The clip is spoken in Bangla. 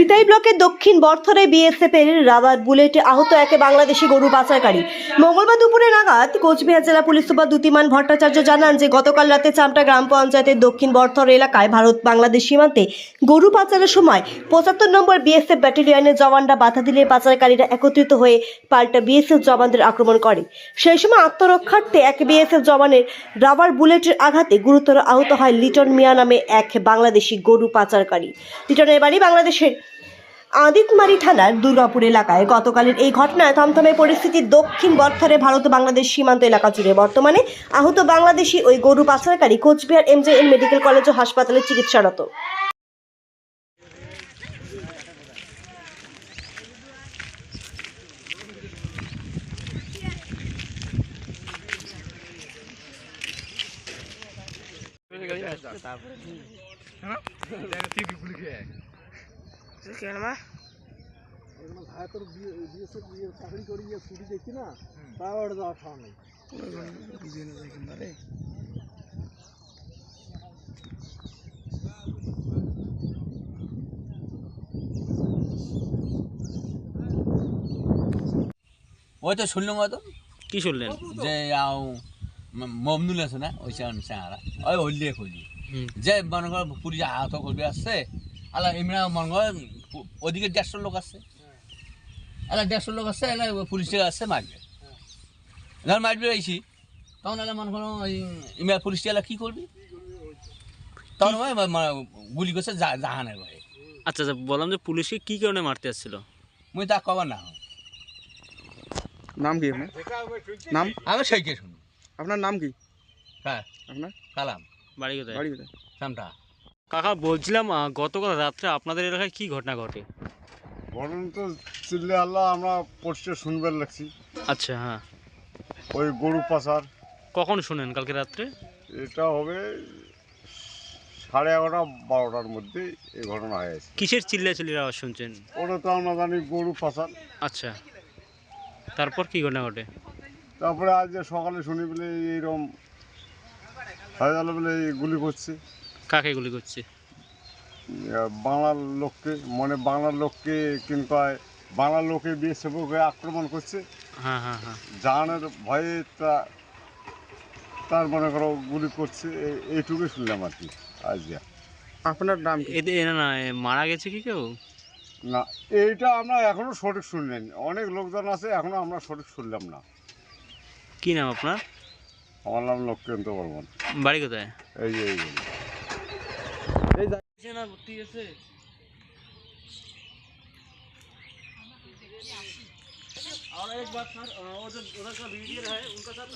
সিতাই ব্লকের দক্ষিণ বর্থরে বিএসএফ এর রাবার বুলেটে আহত এক বাংলাদেশি গরু পাচারকারী। মঙ্গলবার দুপুরে নাগাদ কোচবিহার জেলা পুলিশ সুপার দ্যুতিমান ভট্টাচার্য জানান যে, গতকাল রাতে চামটা গ্রাম পঞ্চায়েতের দক্ষিণ বর্থর এলাকায় ভারত বাংলাদেশ সীমান্তে গরু পাচারের সময় পঁচাত্তর নম্বর বিএসএফ ব্যাটালিয়নের জওয়ানরা বাধা দিলে পাচারকারীরা একত্রিত হয়ে পাল্টা বিএসএফ জওয়ানদের আক্রমণ করে। সেই সময় আত্মরক্ষার্থে এক বিএসএফ জওয়ানের রাবার বুলেটের আঘাতে গুরুতর আহত হয় লিটন মিয়া নামে এক বাংলাদেশি গরু পাচারকারী। লিটনের বাড়ি বাংলাদেশের আদিতমারি থানার দুর্গাপুর এলাকায় গতকালের এই ঘটনায় থমথমে পরিস্থিতি দক্ষিণ বর্থরে ভারত বাংলাদেশ সীমান্ত এলাকা জুড়ে। বর্তমানে আহত বাংলাদেশি ওই গরু পাচারকারী কোচবিহার এমজেএন মেডিকেল কলেজ ও হাসপাতালে চিকিৎসারত। চাকরি করি গিয়ে ছুটি দেখছি না তাও ওটা যাওয়ার নেই। ওই তো শুনলাম হয়তো। কি শুনলেন? যে মমনুল আছে না? ওই চাঙারা ওই হলিয়ে খুলি যে মনে কর পুলিশ আহত করবে আসছে আলা এমনি মনে কর ওদিকে দেড়শো লোক আছে। আলা দেড়শো লোক আছে এলা পুলিশে আসছে মারবে। ধর মারবে আইসি তখন এলা মনে করো ওই ইমরা পুলিশ এলা কি করবি? তখন গুলি করছে জাহানের ভাই আচ্ছা আচ্ছা বললাম যে পুলিশকে কি কারণে মারতে আসছিল? মুই তা কবার না। নাম কি আপনার? নাম? আমি সেইকে শুনি আপনার নাম কি? হ্যাঁ। আপনার? কালাম। বাড়ি কোথায়? বাড়ি কোথায়? সামটা কাকা বলছিলাম গতকাল রাত্রে আপনাদের এলাকায় কি ঘটনা ঘটে? বলুন তো চিল্লে আল্লাহ আমরা পোস্টে শুনবার লাগছি। আচ্ছা হ্যাঁ। ওই গরু পাচার। কখন শুনেন কালকে রাত্রে? এটা হবে সাড়ে এগারোটা বারোটার মধ্যে এই ঘটনা হয়েছে কিসের চিল্লাচিল্লির আওয়াজ শুনছেন? ওটা তো আমরা জানি গরু পাচার। আচ্ছা। তারপর কি ঘটনা ঘটে? তারপরে আজ যে সকালে শুনি বলে এইরকম হয়ে গেল বলে গুলি করছে। কাকে গুলি করছে? বাংলার লোককে মানে বাংলার লোককে কিন্তু বাংলার লোকে বিএসএফকে আক্রমণ করছে। হ্যাঁ হ্যাঁ হ্যাঁ। জাহানের ভয়ে তা তার মনে করো গুলি করছে এই- এইটুকুই শুনলাম আর কি আজ আপনার নাম এরা না এ, মারা গেছে কি কেউ? না এইটা আমরা এখনও সঠিক শুনলেন অনেক লোকজন আছে এখনও আমরা সঠিক শুনলাম না। কি নাম আপনার? আমার নাম লক্ষ্মীকান্ত বর্মন। বাড়ি কোথায়? এই যে এই और एक बात सर वो जो उधर का वीडियो है उनका साथ